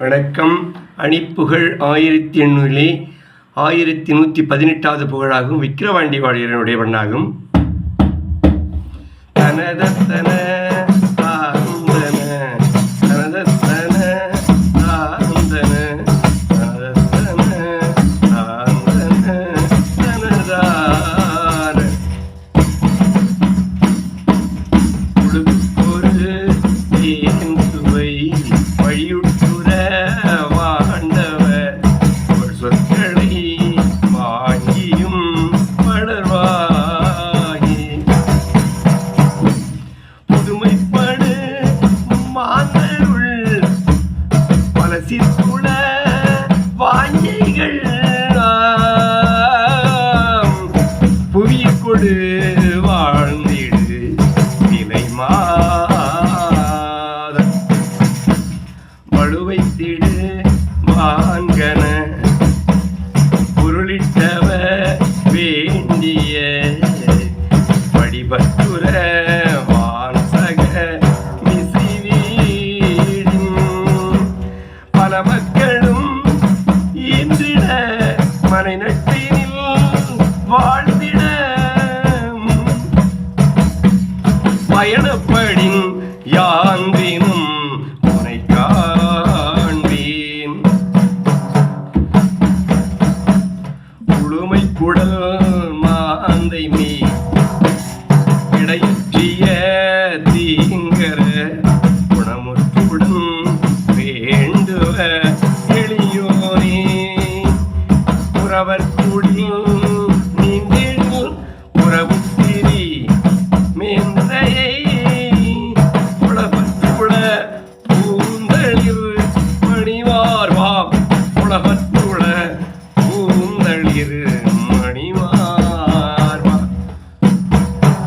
வணக்கம். அணிப்புகழ் ஆயிரத்தி எண்ணூறிலே ஆயிரத்தி நூற்றி பதினெட்டாவது புகழாகும் விக்கிரவாண்டி வாழியனுடைய பண்ணாகும் தனதத்தன சொற்களை வாங்கியும் வளர்வாகி புதுமைப்படு மாந்தருள் பல சிற்குல வாஞ்சைகள் நாம் வாழ்ந்திடு நிலை மாத வலுவைத்திடு மனை நட்டினில் வாழ்ந்திட. பயணப்படின் யாங்கினும் உனை காண்பேன். உளுமை குடல் மாந்தை மீ புறவர் குடி நீந்தில் புறவுத்திரி மேந்தையை உலகத்துள பூந்தளிர் மணிவார்வாம் உலகத்துள பூந்தளிர் மணிவார்வா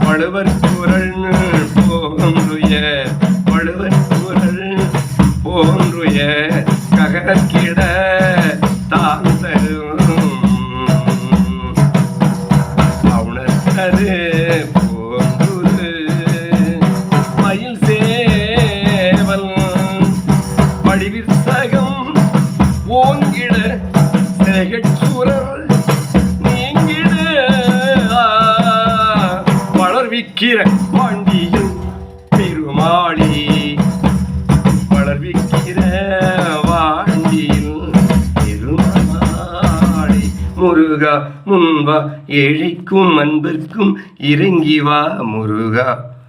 வழுவர் குரல் போன்றுய வழுவர் குரல் போன்றுய ககக்கிட அவுணர்கது போன்றுரு மயில் சேவல் வடிவிற்சகம் ஓங்கிட சிறைகச்சூரர் நீங்கிட வளர்விக்கிற பாண்டியில் பெருமாளி வளர்விக்கிற முன்வா ஏழைக்கும் அன்பிற்கும் இறங்கி வா முருகா.